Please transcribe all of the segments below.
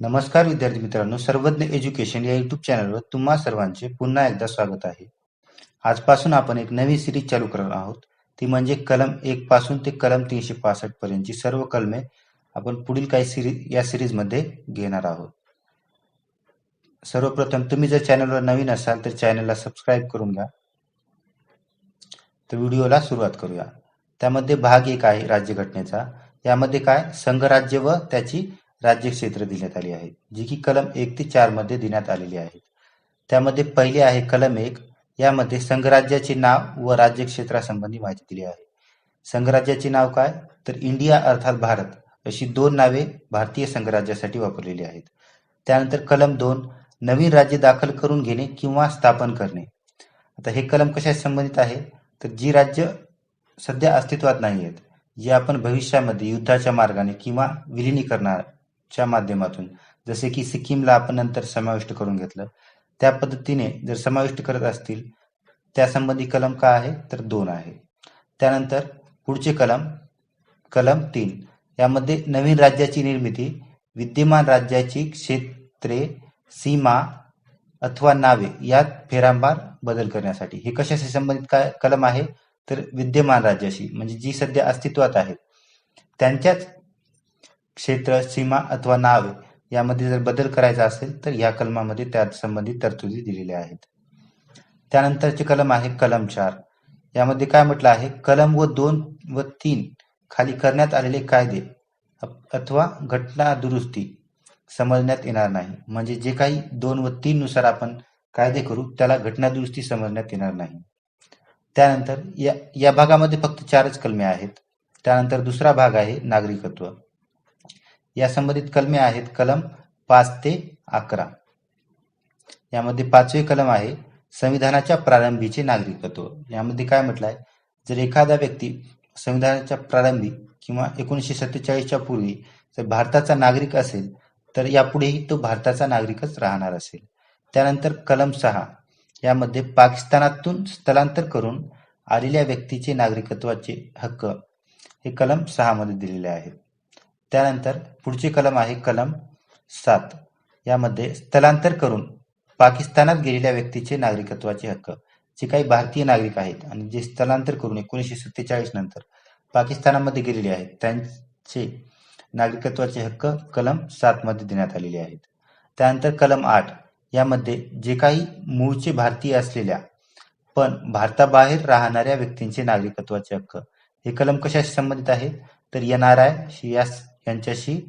नमस्कार विद्यार्थी मित्रांनो सर्वज्ञ एज्युकेशन या युट्यूब चॅनलवर तुम्हा सर्वांचे पुन्हा एकदा स्वागत आहे. आजपासून आपण एक नवी सिरीज चालू करणार आहोत. ती म्हणजे कलम एक पासून ते कलम तीनशे पासष्ट पर्यंतची सर्व कलमे आपण पुढील काही सिरीज या सिरीजमध्ये घेणार आहोत. सर्वप्रथम तुम्ही जर चॅनलवर नवीन असाल तर चॅनलला सबस्क्राईब करून घ्या. तर व्हिडिओला सुरुवात करूया. त्यामध्ये भाग एक आहे राज्यघटनेचा. यामध्ये काय? संघराज्य व त्याची राज्यक्षेत्र देण्यात आली आहेत जी की कलम एक ते चारमध्ये देण्यात आलेली आहेत. त्यामध्ये पहिले आहे कलम एक यामध्ये संघराज्याचे नाव व राज्यक्षेत्रासंबंधी माहिती दिली आहे. संघराज्याचे नाव काय? तर इंडिया अर्थात भारत अशी दोन नावे भारतीय संघराज्यासाठी वापरलेली आहेत. त्यानंतर कलम दोन नवीन राज्य दाखल करून घेणे किंवा स्थापन करणे. आता हे कलम कशा संबंधित आहे? तर जी राज्य सध्या अस्तित्वात नाही आहेत जे आपण भविष्यामध्ये युद्धाच्या मार्गाने किंवा च्या माध्यमातून. जसे की सिक्कीमला आपण नंतर समाविष्ट करून घेतलं. त्या पद्धतीने जर समाविष्ट करत असतील त्यासंबंधी कलम का आहे? तर दोन आहे. त्यानंतर पुढचे कलम कलम तीन. यामध्ये नवीन राज्याची निर्मिती विद्यमान राज्याची क्षेत्रे सीमा अथवा नावे यात फेरांबार बदल करण्यासाठी. हे कशाशी संबंधित काय कलम आहे? तर विद्यमान राज्याशी म्हणजे जी सध्या अस्तित्वात आहेत. त्यांच्याच क्षेत्र सीमा अथवा नावे यामध्ये जर बदल करायचा असेल तर या कलमामध्ये त्या संबंधित तरतुदी दिलेल्या आहेत. त्यानंतरचे कलम आहे कलम चार. यामध्ये काय म्हटलं आहे? कलम व दोन व तीन खाली करण्यात आलेले कायदे अथवा घटना दुरुस्ती समजण्यात येणार नाही. म्हणजे जे काही दोन व तीन नुसार आपण कायदे करू त्याला घटना दुरुस्ती समजण्यात येणार नाही. त्यानंतर या या भागामध्ये फक्त चारच कलमे आहेत. त्यानंतर दुसरा भाग आहे नागरिकत्व. या संबंधित कलमे आहेत. कलम पाच ते अकरा. यामध्ये पाचवे कलम आहे संविधानाच्या प्रारंभीचे नागरिकत्व. यामध्ये काय म्हटलं आहे जर एखादा व्यक्ती संविधानाच्या प्रारंभी किंवा एकोणीसशे सत्तेचाळीसच्या पूर्वी जर भारताचा नागरिक असेल तर यापुढेही तो भारताचा नागरिकच राहणार असेल. त्यानंतर कलम सहा. यामध्ये पाकिस्तानातून स्थलांतर करून आलेल्या व्यक्तीचे नागरिकत्वाचे हक्क हे कलम सहामध्ये दिलेले आहेत. त्यानंतर पुढचे कलम आहे कलम सात. यामध्ये स्थलांतर करून पाकिस्तानात गेलेल्या व्यक्तीचे नागरिकत्वाचे हक्क जे काही भारतीय नागरिक आहेत आणि जे स्थलांतर करून एकोणीसशे सत्तेचाळीस नंतर पाकिस्तानामध्ये गेलेले आहेत त्यांचे नागरिकत्वाचे हक्क कलम सात मध्ये देण्यात आलेले आहेत. त्यानंतर कलम आठ. यामध्ये जे काही मूळचे भारतीय असलेल्या पण भारताबाहेर राहणाऱ्या व्यक्तींचे नागरिकत्वाचे हक्क हे कलम कशाशी संबंधित आहे? तर एन आर आय यांच्याशी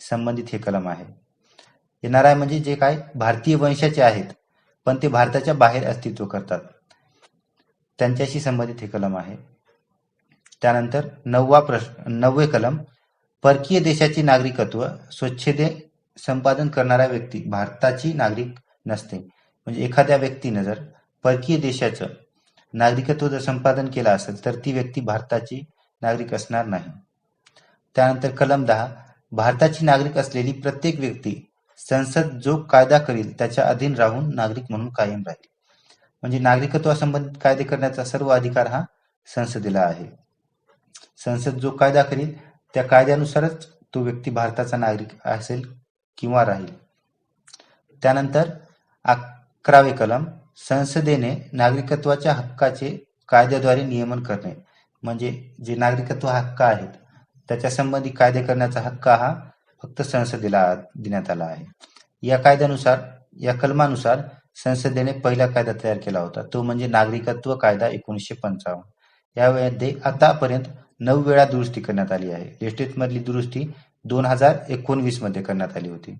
संबंधित हे कलम आहे. एन आर आय म्हणजे जे काय भारतीय वंशाचे आहेत पण ते भारताच्या बाहेर अस्तित्व करतात. त्यांच्याशी संबंधित हे कलम आहे. त्यानंतर नववा प्रश्न नववे कलम परकीय देशाचे नागरिकत्व स्वच्छते संपादन करणारा व्यक्ती भारताची नागरिक नसते. म्हणजे एखाद्या व्यक्तीनं जर परकीय देशाचं नागरिकत्व जर संपादन केलं असेल तर ती व्यक्ती भारताची नागरिक असणार नाही. त्यानंतर कलम दहा भारताची नागरिक असलेली प्रत्येक व्यक्ती संसद जो कायदा करील त्याच्या अधीन राहून नागरिक म्हणून कायम राहील. म्हणजे नागरिकत्वासंबंधित कायदे करण्याचा सर्व अधिकार हा संसदेला आहे. संसद जो कायदा करील त्या कायद्यानुसारच तो व्यक्ती भारताचा नागरिक असेल किंवा राहील. त्यानंतर अकरावे कलम संसदेने नागरिकत्वाच्या हक्काचे कायद्याद्वारे नियमन करणे. म्हणजे जे नागरिकत्व हक्क आहेत त्याच्या संबंधी कायदे करण्याचा हक्क हा फक्त संसदेला देण्यात आला आहे. या कायद्यानुसार या कलमानुसार संसदेने पहिला कायदा तयार केला होता. तो म्हणजे नागरिकत्व कायदा एकोणीसशे पंचावन्न. यामध्ये आतापर्यंत नऊ वेळा दुरुस्ती करण्यात आली आहे. एस्टेटमधली दुरुस्ती दोन हजार एकोणवीसमध्ये करण्यात आली होती.